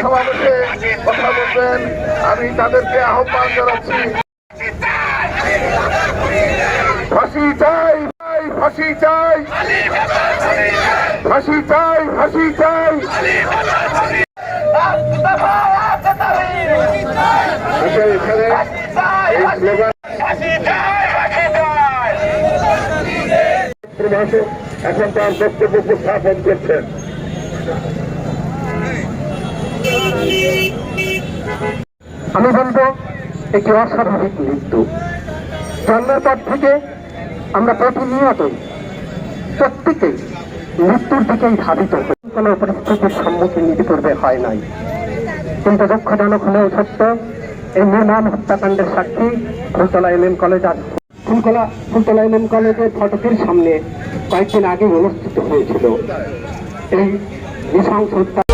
সভাপতি কথা বলবেন। আমি তাদেরকে আহ্বান জানাচ্ছি। ফাঁসি চাই। চাই চাই। এখানে এখন তার বক্তব্য উপস্থাপন করছেন। আমি বলব, একটি অস্বাভাবিক মৃত্যু। জন্মের পর থেকে আমরা প্রতিনিয়তই প্রত্যেকেই মৃত্যুর দিকেই ধাবিত কোন পরিস্থিতির সম্মুখীন ইতিপূর্বে হয় নাই। কিন্তু দুঃখজনক হলেও সত্য, এই নির্মম হত্যাকাণ্ডের সাক্ষী ফুলতলা এম এম কলেজ আজ ফুলতলা ফুলতলা এম এম কলেজের ফটকের সামনে কয়েকদিন আগে অনুষ্ঠিত হয়েছিল। এই নৃশংস হত্যা